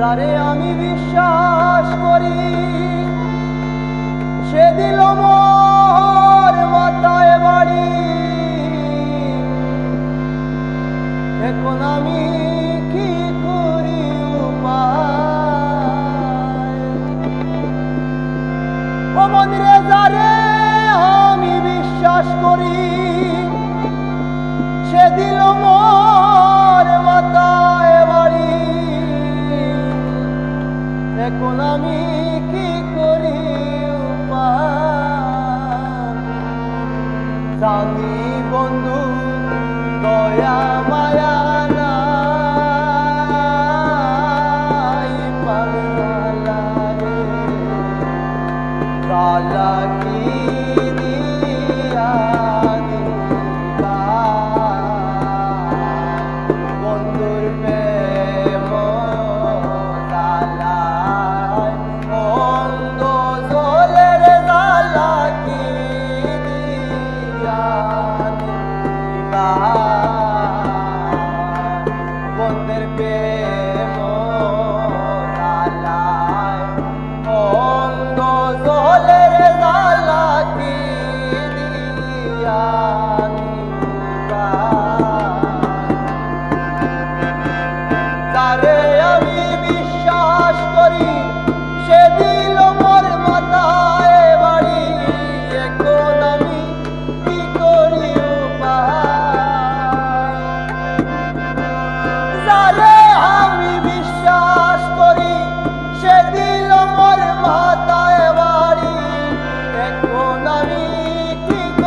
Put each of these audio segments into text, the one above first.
যারে আমি বিশ্বাস করি। সে দিল মোর মাথায় বাড়ি। এখন আমি কি করি ও মন্দিরে যারে আমি বিশ্বাস করি, সে দিল মোর এখন আমি কি করি জানি বন্ধু দয়া মায়া Kala ki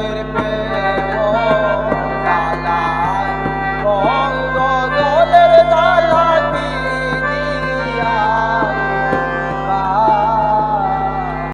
আমাদের পেয়ে